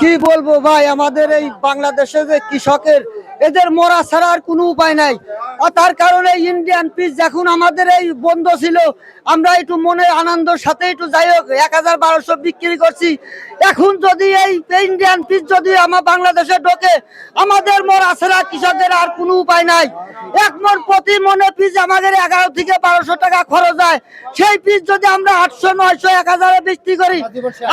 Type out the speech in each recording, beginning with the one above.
কি বলব ভাই আমাদের এই বাংলাদেশে যে কৃষকের এদের মরা ছাড়া আর কোনো উপায় নাই। আর তার কারণে ইন্ডিয়ান পিস যখন আমাদের এই বন্ধ ছিল, আমরা একটু মনে আনন্দের সাথে একটু যাই হোক, এক হাজার বারোশো বিক্রি করছি। এখন যদি এই ইন্ডিয়ান পিস যদি আমার বাংলাদেশে ঢোকে, আমাদের মরা ছাড়া কৃষকদের আর কোনো উপায় নাই। এক মন প্রতি মনে পিস আমাদের এগারো থেকে বারোশো টাকা খরচ হয়। সেই পিস যদি আমরা আটশো, নয়শো, এক হাজারে বিক্রি করি,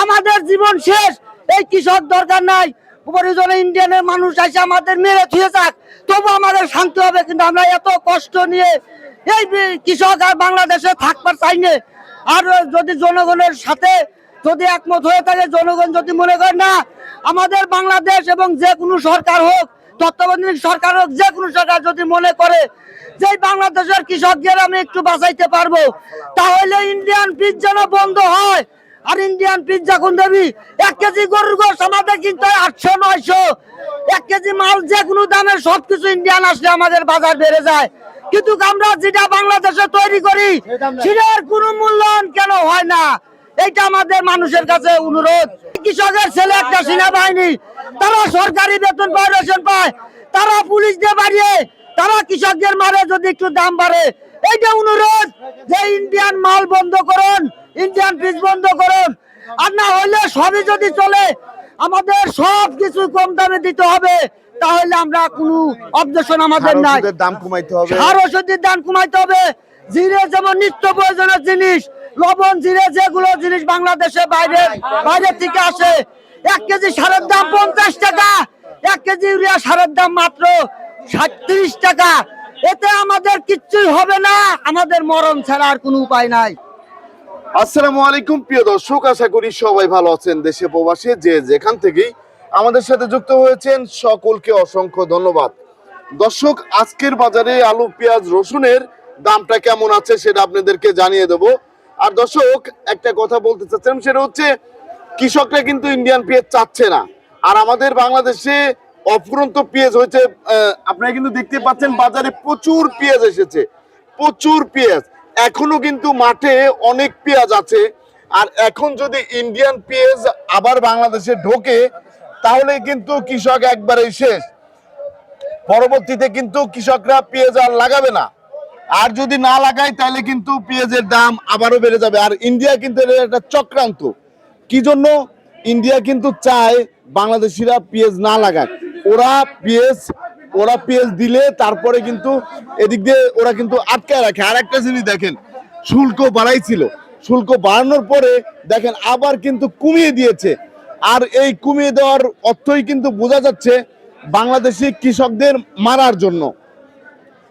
আমাদের জীবন শেষ। এই কৃষক দরকার নাই। উপরিজনে ইন্ডিয়ানের মানুষ আসে, আমাদের মেরে থুয়ে যাক। তবু আমাদের শান্তি হবে, কিন্তু আমরা এত কষ্ট নিয়ে এই কৃষক আর বাংলাদেশে থাকবার চাই না। আর যদি জনগণের সাথে যদি একমত হয়ে থাকে, জনগণ যদি মনে করে, না, আমাদের বাংলাদেশ এবং যে কোনো সরকার হোক, তত্ত্বাবধায়ক সরকার হোক, যে কোনো সরকার যদি মনে করে যে বাংলাদেশের কৃষকদের আমি একটু বাঁচাইতে পারব, তাহলে ইন্ডিয়ান পিস যেন বন্ধ হয়। আর ইন্ডিয়ান পিস যখন দেবি? এক কেজি গরুর গোস আমাদের কিন্তু আটশো, নয়শো। এক কেজি মাল যে কোনো দামে সবকিছু ইন্ডিয়ান আসলে আমাদের বাজার বেড়ে যায়। কিন্তু আমরা যেটা বাংলাদেশে তৈরি করি, সেটার কোনো মূল্যায়ন কেন হয় না? এইটা আমাদের মানুষের কাছে অনুরোধ। কৃষকের ছেলে একটা সেনাবাহিনী, তারা সরকারি বেতন পায় রেশন পায়, তারা পুলিশ দিয়ে বাড়িয়ে, তারা কৃষকদের মারে যদি একটু দাম বাড়ে। এইটা অনুরোধ যে ইন্ডিয়ান মাল বন্ধ করুন। ইন্ডিয়ান পিস বন্ধ করুন। আর না হলে সবই যদি চলে আমাদের সব কিছু কম দামে দিতে হবে। তাহলে আমরা কোনো অবজেকশন আমাদের নাই। দাম কমাইতে হবে। সার ওষুধের দাম কমাইতে হবে। জিরে যেমন নিত্য প্রয়োজনীয় জিনিস লবণ জিরে যেগুলো জিনিস বাংলাদেশে বাইরে বাইরে থেকে আসে। এক কেজি সারের দাম পঞ্চাশ টাকা। এক কেজি ইউরিয়া সারের দাম মাত্র সাতত্রিশ টাকা। এতে আমাদের কিচ্ছুই হবে না। আমাদের মরণ ছাড়া আর কোনো উপায় নাই। আসসালামু আলাইকুম, প্রিয় দর্শক, আশা করি সবাই ভালো আছেন দেশে প্রবাসে। যে যেখান থেকেই আমাদের সাথে যুক্ত হয়েছেন, সকলকে অসংখ্য ধন্যবাদ। দর্শক, আজকের বাজারে আলু, পেঁয়াজ, রসুনের দামটা কেমন আছে সেটা আপনাদেরকে জানিয়ে দেব। আর দর্শক, একটা কথা বলতে চাচ্ছিলাম, সেটা হচ্ছে, কৃষকরা কিন্তু ইন্ডিয়ান পেঁয়াজ চাচ্ছে না। আর আমাদের বাংলাদেশে অফুরন্ত পেঁয়াজ হয়েছে আপনারা কিন্তু দেখতে পাচ্ছেন, বাজারে প্রচুর পেঁয়াজ এসেছে। প্রচুর পেঁয়াজ। এখনও কিন্তু মাঠে অনেক পেঁয়াজ আছে। আর এখন যদি ইন্ডিয়ান পেঁয়াজ আবার বাংলাদেশে ঢোকে, তাহলে কিন্তু কৃষক একবারেই শেষ। পরবর্তীতে কিন্তু কৃষকরা পেঁয়াজ আর লাগাবে না। আর যদি না লাগায়, তাহলে কিন্তু পেঁয়াজের দাম আবারও বেড়ে যাবে। আর ইন্ডিয়া কিন্তু একটা চক্রান্ত। কি জন্য? ইন্ডিয়া কিন্তু চায় বাংলাদেশিরা পেঁয়াজ না লাগাক। ওরা পেঁয়াজ ওরা পেঁয়াজ দিলে তারপরে কিন্তু এদিক দিয়ে ওরা কিন্তু আটকায় রাখে। আর একটা জিনিস দেখেন, শুল্ক বাড়াইছিল শুল্ক বাড়ানোর পরে দেখেন আবার কিন্তু কমিয়ে দিয়েছে। আর এই কমিয়ে দেওয়ার অর্থই কিন্তু বোঝা যাচ্ছে বাংলাদেশি কৃষকদের মারার জন্য।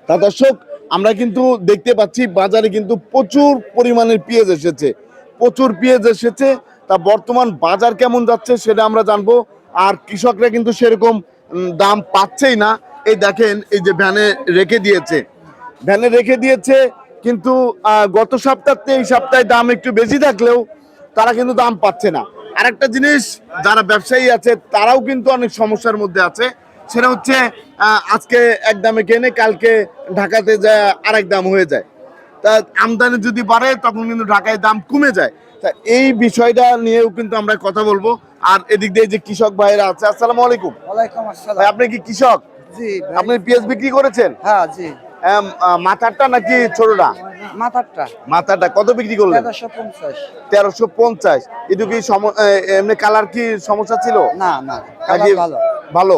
তা দর্শক, আমরা কিন্তু দেখতে পাচ্ছি বাজারে কিন্তু প্রচুর পরিমাণের পেঁয়াজ এসেছে। প্রচুর পেঁয়াজ এসেছে। তা বর্তমান বাজার কেমন যাচ্ছে সেটা আমরা জানব। আর কৃষকরা কিন্তু সেরকম দাম পাচ্ছেই না। এই দেখেন এই যে ভ্যানে রেখে দিয়েছে। ভ্যানে রেখে দিয়েছে কিন্তু গত সপ্তাহে এই সপ্তাহে দাম একটু বেশি থাকলেও তারা কিন্তু দাম পাচ্ছে না। আরেকটা জিনিস যারা ব্যবসায়ী আছে তারাও কিন্তু অনেক সমস্যার মধ্যে আছে। সেটা হচ্ছে আজকে এক দামে কেনে কালকে ঢাকাতে যায় আরেক দাম হয়ে যায়। তা আমদানি যদি বাড়ে তখন কিন্তু ঢাকায় দাম কমে যায়। তা এই বিষয়টা নিয়েও কিন্তু আমরা কথা বলব। আর এদিক দিয়ে যে কৃষক ভাইরা আছে আসসালামু আলাইকুম। আপনি কি কৃষক? জি আপনি পেঁয়াজ বিক্রি করেছেন? হ্যাঁ জি। মাথারটা নাকি ছোটটা? মাথারটা। মাথাটা কত বিক্রি করলেন? তেরোশো পঞ্চাশ। তেরোশো পঞ্চাশ। এটু কি এমনি কালার কি সমস্যা ছিল? না না ভালো। ভালো?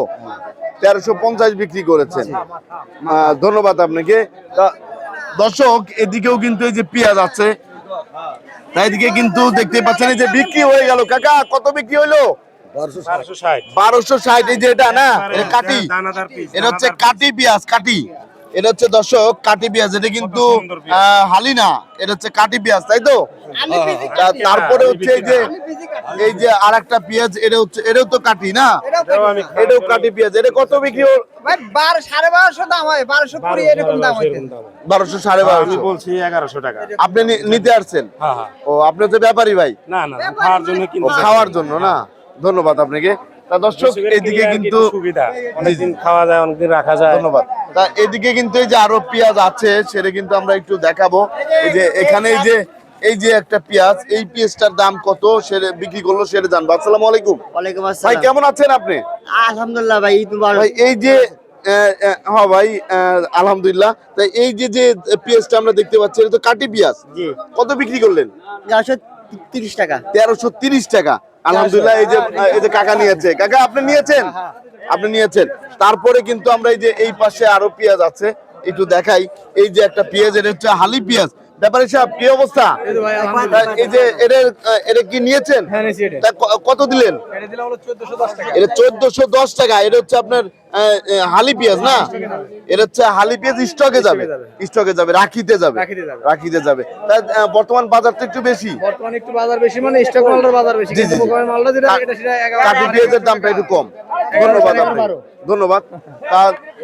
তেরোশো পঞ্চাশ বিক্রি করেছেন। ধন্যবাদ আপনাকে। দর্শক এদিকেও কিন্তু এই যে পেঁয়াজ আছে তাই এদিকে কিন্তু দেখতে পাচ্ছেন এই যে বিক্রি হয়ে গেল। কাকা কত বিক্রি হইল? বারোশো ষাট। এই যে এটা না এটা কাটি এটা হচ্ছে কাটি পেঁয়াজ কাটি এটা হচ্ছে দর্শক কাটি পেঁয়াজ। এটা কিন্তু হালি না এটা হচ্ছে কাটি পেঁয়াজ তাই তো? তারপরে হচ্ছে এই যে এই যে আর একটা পেঁয়াজ এটা হচ্ছে এটাও তো কাটি না? এটাও কাটি পেঁয়াজ এটা কত বিক্রি সাড়ে বারোশো দাম হয় বারোশো কুড়ি এরকম দাম হয়। বারোশো সাড়ে বারোশো। বলছি এগারোশো টাকা। আপনি নিতে আসছেন? হ্যাঁ হ্যাঁ। ও আপনি হচ্ছে ব্যাপারী ভাই? না না খাওয়ার জন্য খাওয়ার জন্য না? ধন্যবাদ আপনাকে। তা দর্শক এদিকে কিন্তু সুবিধা। অনেকদিন খাওয়া যায় অনেকদিন রাখা যায়। ধন্যবাদ। তা এদিকে কিন্তু এই যে আরও পেঁয়াজ আছে সেটা কিন্তু আমরা একটু দেখাবো। এই যে এখানে এই যে এই যে একটা পেঁয়াজ এই পেঁয়াজটার দাম কত? সেটা বিক্রি করল সেটা জানব। আসসালামু আলাইকুম। ওয়ালাইকুম ভাই কেমন আছেন আপনি? আলহামদুলিল্লাহ ভাই ঈদ ভাই এই যে হ্যাঁ ভাই আহ, আলহামদুলিল্লাহ। তাই এই যে যে পেঁয়াজটা আমরা দেখতে পাচ্ছি এটা তো কাটি পেঁয়াজ। জি। কত বিক্রি করলেন? চারশো তিরিশ টাকা। তেরোশো তিরিশ টাকা। আলহামদুলিল্লাহ এই যে এই যে কাকা নিয়েছে। কাকা আপনি নিয়েছেন? আপনি নিয়েছেন। তারপরে কিন্তু আমরা এই যে এই পাশে আরও পেঁয়াজ আছে একটু দেখাই। এই যে একটা পেঁয়াজ এটা হচ্ছে হালি পেঁয়াজ। ব্যাপারে সাহেব কি অবস্থা? এই যে এটা এটা কি নিয়েছেন? কত দিলেন? এটা চোদ্দশো দশ টাকা এটা হচ্ছে আপনার হালি পেঁয়াজ না? এটা হচ্ছে হালি পেঁয়াজ স্টকে যাবে। স্টকে যাবে রাখিতে যাবে। রাখিতে যাবে। বর্তমান বাজার তো একটু বেশি? বর্তমানে একটু বাজার বেশি মানে স্টক মালটার বাজার বেশি। জি, জি, কিন্তু জি। মালটা যেটা এটা সেটা এগারো পেঁয়াজের দামটা একটু কম। ধন্যবাদ। ধন্যবাদ। তা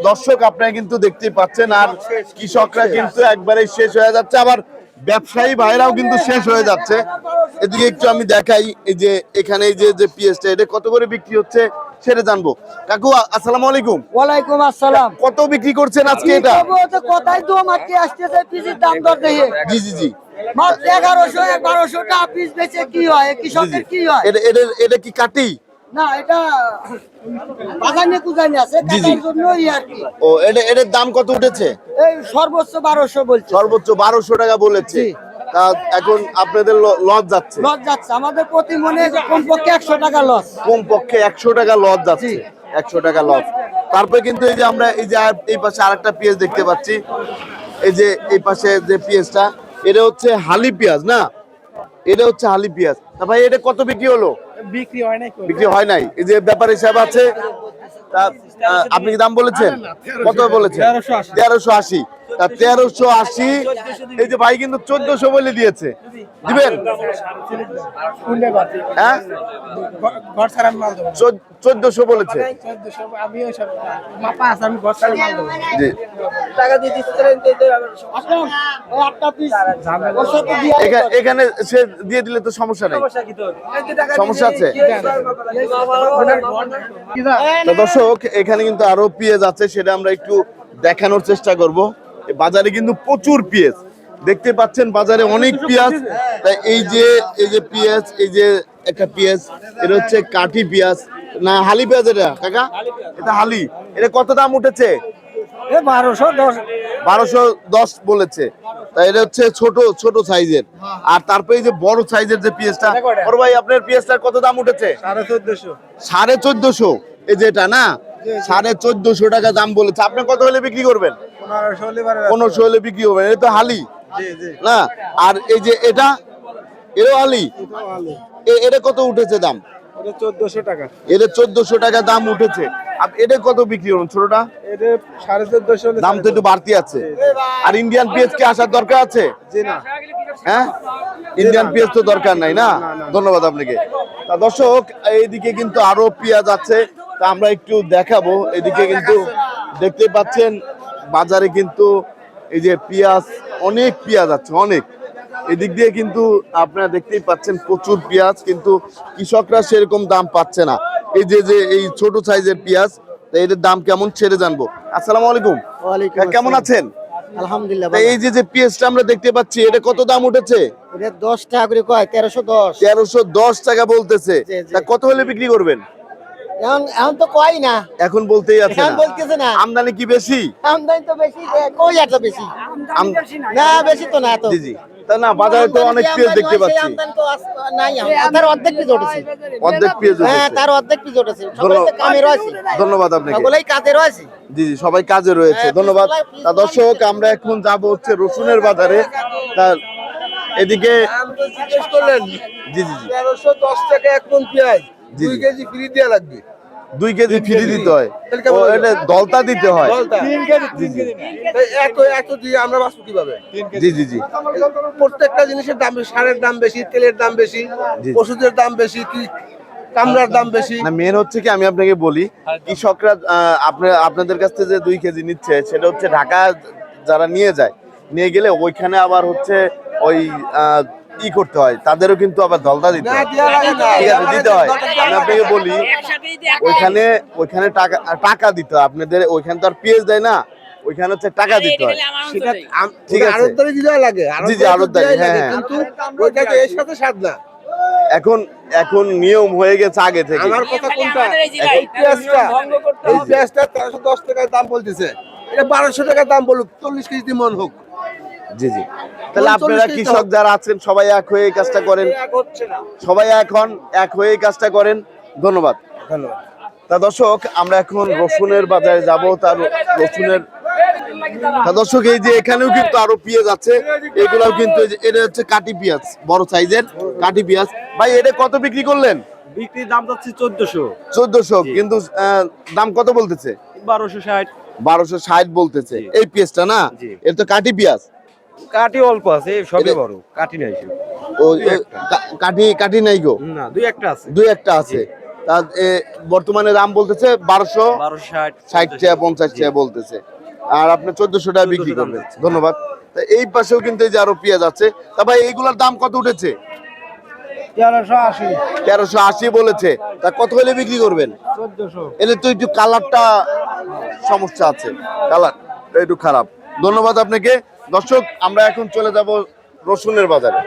দর্শক আপনারা কিন্তু দেখতেই পাচ্ছেন আর কৃষকরা কিন্তু একবারে শেষ হয়ে যাচ্ছে। আবার ব্যবসায়ী ভাইরাও কিন্তু শেষ হয়ে যাচ্ছে। এদিকে একটু আমি দেখাই এই যে এখানে যে যে পিএসটা এটা কত করে বিক্রি হচ্ছে সেটা জানব। কাকু আসসালামু আলাইকুম। ওয়ালাইকুম আসসালাম। কত বিক্রি করছেন আজকে এটা? করব? তো মাটি আসতেছে পিসির দাম দর দেখে। জি জি জি। মাত্র এগারোশো বারোশো টাকা পিস বেচে কি হয়? কৃষকের কি হয়? এটা এটা কি কাটি? না এটা বাগানে কুজানি আছে। কাটার জন্যই আর কি। ও এটা এটার দাম কত উঠেছে? এই সর্বোচ্চ বারোশো বলছে। সর্বোচ্চ বারোশো টাকা বলেছে। তা এখন আপনাদের লস যাচ্ছে? লস যাচ্ছে। আমাদের প্রতি মনে কমপক্ষে একশো টাকা লস। কম পক্ষে একশো টাকা লস যাচ্ছে। জি। একশো টাকা লস। তারপরে কিন্তু এই যে আমরা এই যে এই পাশে আরেকটা পেঁয়াজ দেখতে পাচ্ছি। এই যে এই পাশে যে পেঁয়াজটা এটা হচ্ছে হালি পেঁয়াজ না? এটা হচ্ছে হালি পেঁয়াজ। তা ভাই এটা কত বিক্রি হলো? বিক্রি হয় নাই বিক্রি হয় নাই। এই যে ব্যাপার হিসাব আছে আপনি কি দাম বলেছেন? কত বলেছেন? তেরোশো আশি। তা তেরোশো আশি এই যে ভাই কিন্তু চোদ্দশো বলে দিয়েছে। দিবেন? হ্যাঁ? চোদ্দশো বলেছে। এখানে সে দিয়ে দিলে তো সমস্যা নেই। সমস্যা আছে? দর্শক এখানে কিন্তু আরও পেঁয়াজ আছে সেটা আমরা একটু দেখানোর চেষ্টা করব। বাজারে কিন্তু প্রচুর পেঁয়াজ। দেখতে পাচ্ছেন বাজারে অনেক পেঁয়াজ। তাই এই যে এই যে পেঁয়াজ এই যে একটা পেঁয়াজ এটা হচ্ছে কাঠি পেঁয়াজ। না হালি পেঁয়াজ এটা কাকা? এটা হালি। এটা কত দাম উঠেছে? বারোশো দশ। বারোশো দশ বলেছে। তাই এটা হচ্ছে ছোট ছোট সাইজের। আর তারপরে এই যে বড় সাইজের যে পেঁয়াজটা বড় ভাই আপনার পেঁয়াজটার কত দাম উঠেছে? সাড়ে চোদ্দশো। সাড়ে চোদ্দশো। এই যেটা না সাড়ে চোদ্দশো টাকা দাম বলেছে। আপনি কত হলে বিক্রি করবেন? পনেরোশো হলে হলে বিক্রি এটা তো হালি। না আর এই যে এটা এও হালি? এটা কত উঠেছে দাম? এটা চোদ্দশো টাকা। এটা চোদ্দশো টাকা দাম উঠেছে। এটা কত বিক্রি ছোটটা? চোদ্দশো দাম তো একটু বাড়তি আছে। আর ইন্ডিয়ান পেঁয়াজ কি আসার দরকার আছে? হ্যাঁ? ইন্ডিয়ান পেঁয়াজ তো দরকার নাই না। ধন্যবাদ আপনাকে। তা দর্শক এইদিকে কিন্তু আরও পেঁয়াজ আছে। তা আমরা একটু দেখাবো। এদিকে কিন্তু দেখতে পাচ্ছেন বাজারে কিন্তু এই যে পেঁয়াজ অনেক পেঁয়াজ আছে অনেক। এদিক দিয়ে কিন্তু আপনারা দেখতেই পাচ্ছেন প্রচুর পেঁয়াজ কিন্তু কৃষকরা সেরকম দাম পাচ্ছে না। এই যে যে এই ছোট সাইজের পেঁয়াজ তা এটার দাম কেমন ছেড়ে জানব। আসসালামু আলাইকুম। কেমন আছেন? আলহামদুলিল্লাহ এই যে যে পেঁয়াজটা আমরা দেখতে পাচ্ছি এটা কত দাম উঠেছে? এটা দশ টাকা করে কয় তেরোশো দশ। তেরোশো দশ টাকা বলতেছে। জি, জি। তা কত হলে বিক্রি করবেন? এখন এখন তো কয় না। এখন বলতেই আছে এখন বলতেছে না। আমদানি কি বেশি? আমদানি তো বেশি কই এত বেশি? না। বেশি তো না তো জি জি। তা না বাজারে তো অনেক পেঁয়াজ দেখতে পাচ্ছি। আমদানি তো নাই তার অর্ধেক পিস উঠেছে। অর্ধেক পেঁয়াজ হ্যাঁ তার অর্ধেক পিস উঠেছে। সবাই তো ধন্যবাদ। কামে রয়েছে। ধন্যবাদ আপনাকে। সকলেই কাজে রয়েছে। জি জি সবাই কাজে রয়েছে। হ্যাঁ, ধন্যবাদ। তা দর্শক আমরা এখন যাব হচ্ছে রসুনের বাজারে। তা এদিকে জি জি জি। তেরোশো দশ টাকা এক মন পেঁয়াজ। দুই কেজি ফ্রি দেওয়া লাগবে। দুই কেজি ফ্রি দিতে হয়। দলতা দিতে হয়। এত এত দিয়ে আমরা বাঁচবো কীভাবে? জি জি জি। প্রত্যেকটা জিনিসের দাম বেশি সারের দাম বেশি তেলের দাম বেশি। ওষুধের দাম বেশি কি কামড়ার দাম বেশি। না মেন হচ্ছে কি আমি আপনাকে বলি কৃষকরা আপনার আপনাদের কাছ থেকে যে দুই কেজি নিচ্ছে সেটা হচ্ছে ঢাকা যারা নিয়ে যায় নিয়ে গেলে ওইখানে আবার হচ্ছে ওই ই করতে হয়? তাদেরও কিন্তু আবার দলদা দিতে হয়। ঠিক আছে দিতে হয়। আমি আপনাকে বলি ওইখানে ওইখানে টাকা টাকা দিতে হয়। আপনাদের ওইখানে তো আর পেঁয়াজ দেয় না। ওইখানে হচ্ছে টাকা দিতে হয়। সেটা ঠিক আছে। লাগে। জি, জি, হ্যাঁ, কিন্তু ওইটা এর সাথে না। এখন এখন নিয়ম হয়ে গেছে আগে থেকে। আমার কথা কোনটা? এই পেঁয়াজটা এই পেঁয়াজটা তেরোশো দশ টাকার দাম বলতেছে। এটা বারোশো টাকার দাম বলুক চল্লিশ কেজি মন হোক। জি জি। তাহলে আপনারা কৃষক যারা আছেন সবাই এক হয়ে এই কাজটা করেন। সবাই এখন এক হয়ে এই কাজটা করেন। ধন্যবাদ। ধন্যবাদ। তা দর্শক আমরা এখন রসুনের বাজারে যাব তার রসুনের তা দর্শক এই যে এখানেও কিন্তু আরও পেঁয়াজ আছে। এগুলাও কিন্তু এটা হচ্ছে কাটি পেঁয়াজ বড় সাইজের কাটি পেঁয়াজ। ভাই এটা কত বিক্রি করলেন? বিক্রির দাম যাচ্ছে চোদ্দশো। চোদ্দশো কিন্তু দাম কত বলতেছে? বারোশো ষাট। বারোশো ষাট বলতেছে। এই পেঁয়াজটা না? এটা তো কাটি পেঁয়াজ। কাটি অল্প আছে সবে এটা- বড় কাটি নাই সব। কাটি কাটি নাই গো? না দুই একটা আছে। দুই একটা আছে। তা এ, বর্তমানে দাম বলতেছে বারোশো বারোশো ষাট ষাট টাকা পঞ্চাশ টাকা। বলতেছে। আর আপনি চোদ্দশো টাকা বিক্রি করবেন। ধন্যবাদ। তা এই পাশেও কিন্তু এই যে আরও পেঁয়াজ আছে। তা ভাই এইগুলোর দাম কত উঠেছে? তেরোশো আশি। তেরোশো আশি বলেছে। তা কত হলে বিক্রি করবেন? চোদ্দশো। এলে তো একটু কালারটা সমস্যা আছে। কালার একটু খারাপ। ধন্যবাদ আপনাকে। দর্শক আমরা এখন চলে যাব রসুনের বাজারে।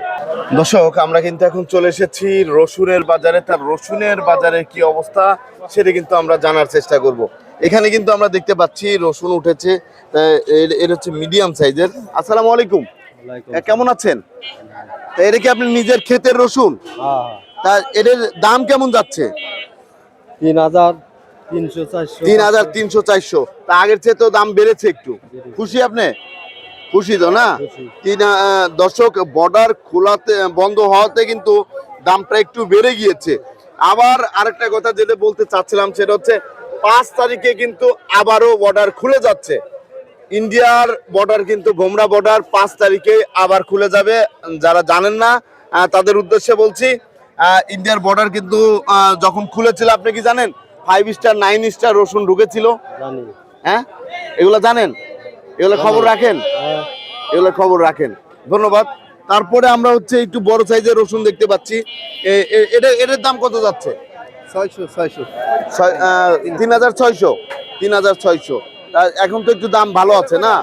দর্শক আমরা কিন্তু এখন চলে এসেছি রসুনের বাজারে। তার রসুনের বাজারে কি অবস্থা সেটা কিন্তু আমরা জানার চেষ্টা করব। এখানে কিন্তু আমরা দেখতে পাচ্ছি রসুন উঠেছে এর- হচ্ছে মিডিয়াম সাইজের। আসসালামু আলাইকুম। কেমন আছেন? তা এটা কি আপনি নিজের ক্ষেতের রসুন? তা এদের দাম কেমন যাচ্ছে? তিন হাজার তিন হাজার তিনশো চারশো। তা আগের চেয়ে তো দাম বেড়েছে একটু। খুশি আপনি? খুশি তো না? তিন দর্শক বর্ডার খোলাতে বন্ধ হওয়াতে কিন্তু দামটা একটু বেড়ে গিয়েছে। আবার আরেকটা কথা যেটা বলতে চাচ্ছিলাম সেটা হচ্ছে পাঁচ তারিখে কিন্তু আবারও বর্ডার খুলে যাচ্ছে। ইন্ডিয়ার বর্ডার কিন্তু গোমরা বর্ডার পাঁচ তারিখে আবার খুলে যাবে। যারা জানেন না তাদের উদ্দেশ্যে বলছি ইন্ডিয়ার বর্ডার কিন্তু যখন খুলেছিল আপনি কি জানেন? ফাইভ স্টার নাইন স্টার রসুন ঢুকেছিল। হ্যাঁ? এগুলো জানেন? এগুলো খবর রাখেন? এগুলো খবর রাখেন। ধন্যবাদ। তারপরে আমরা হচ্ছে একটু বড় সাইজের রসুন দেখতে পাচ্ছি। এটা এটার দাম কত যাচ্ছে? ছয়শো ছয়শো। তিন হাজার ছয়শো? তিন হাজার ছয়শো। এখন তো একটু দাম ভালো আছে না?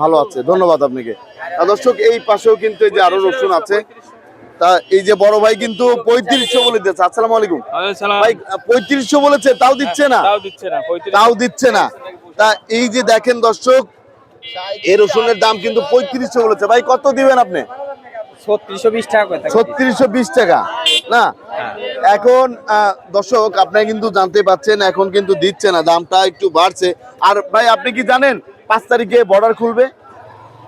ভালো আছে। ধন্যবাদ আপনাকে। দর্শক এই পাশেও কিন্তু এই যে আরও রসুন আছে। তা এই যে বড় ভাই কিন্তু পঁয়ত্রিশশো বলে দিচ্ছে আসসালামু আলাইকুম। ভাই পঁয়ত্রিশশো বলেছে তাও দিচ্ছে না? তাও দিচ্ছে না পঁয়ত্রিশ তাও দিচ্ছে না। তা এই যে দেখেন দর্শক এই রসুনের দাম কিন্তু পঁয়ত্রিশশো বলেছে। ভাই কত দিবেন আপনি? ছত্রিশশো বিশ টাকা ছত্রিশশো বিশ টাকা না? এখন দর্শক আপনারা কিন্তু জানতে পাচ্ছেন এখন কিন্তু দিচ্ছে না দামটা একটু বাড়ছে। আর ভাই আপনি কি জানেন পাঁচ তারিখে বর্ডার খুলবে?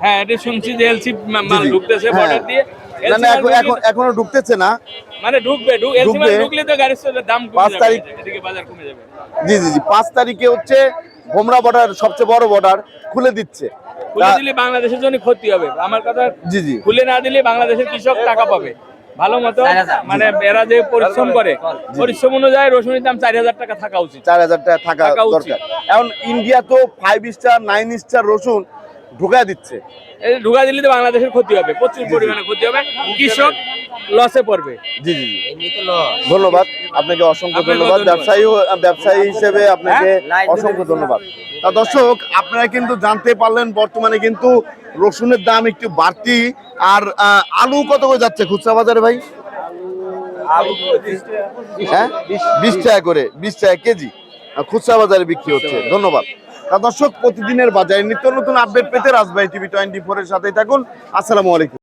হ্যাঁ এটা শুনছি যে এলসি মাল। ঢুকতেছে হ্যাঁ। বর্ডার দিয়ে। না মাল এখন এখন এখনও ঢুকতেছে না। মানে ঢুকবে ঢুক এলসি মাল ঢুকবে। ঢুকলে তো গাড়ির দাম কমে পাঁচ তারিখ- এদিকে বাজার কমে যাবে। জি জি জি। পাঁচ তারিখে হচ্ছে ভোমরা বর্ডার সবচেয়ে বড় বর্ডার খুলে দিচ্ছে। খুলে দিলে বাংলাদেশের জন্য ক্ষতি হবে। আমার কথা জি জি। খুলে না দিলে বাংলাদেশের কৃষক টাকা পাবে। ভালো মতো মানে এরা যে পরিশ্রম করে পরিশ্রম অনুযায়ী রসুনের দাম চার হাজার টাকা থাকা উচিত। চার হাজার টাকা থাকা থাকা উচিত। দরকার। এখন ইন্ডিয়া তো ফাইভ স্টার নাইন স্টার রসুন ঢুকায় দিচ্ছে। ঢুকা দিলে তো বাংলাদেশের ক্ষতি হবে প্রচুর পরিমাণে ক্ষতি হবে। কৃষক লসে পড়বে। জি জি জি। ধন্যবাদ। আপনাকে অসংখ্য ধন্যবাদ। ব্যবসায়ী ব্যবসায়ী হিসেবে আপনাকে অসংখ্য ধন্যবাদ। তা দর্শক আপনারা কিন্তু জানতে পারলেন বর্তমানে কিন্তু রসুনের দাম একটু বাড়তি। আর আলু কত করে যাচ্ছে খুচরা বাজারে ভাই? হ্যাঁ? বিশ টাকা করে বিশ টাকা কেজি। খুচরা বাজারে বিক্রি হচ্ছে। ধন্যবাদ। তা দর্শক, প্রতিদিনের বাজারে নিত্য নতুন আপডেট পেতে রাজবাই টিভি টোয়েন্টি ফোরের সাথেই থাকুন। আসসালামু আলাইকুম।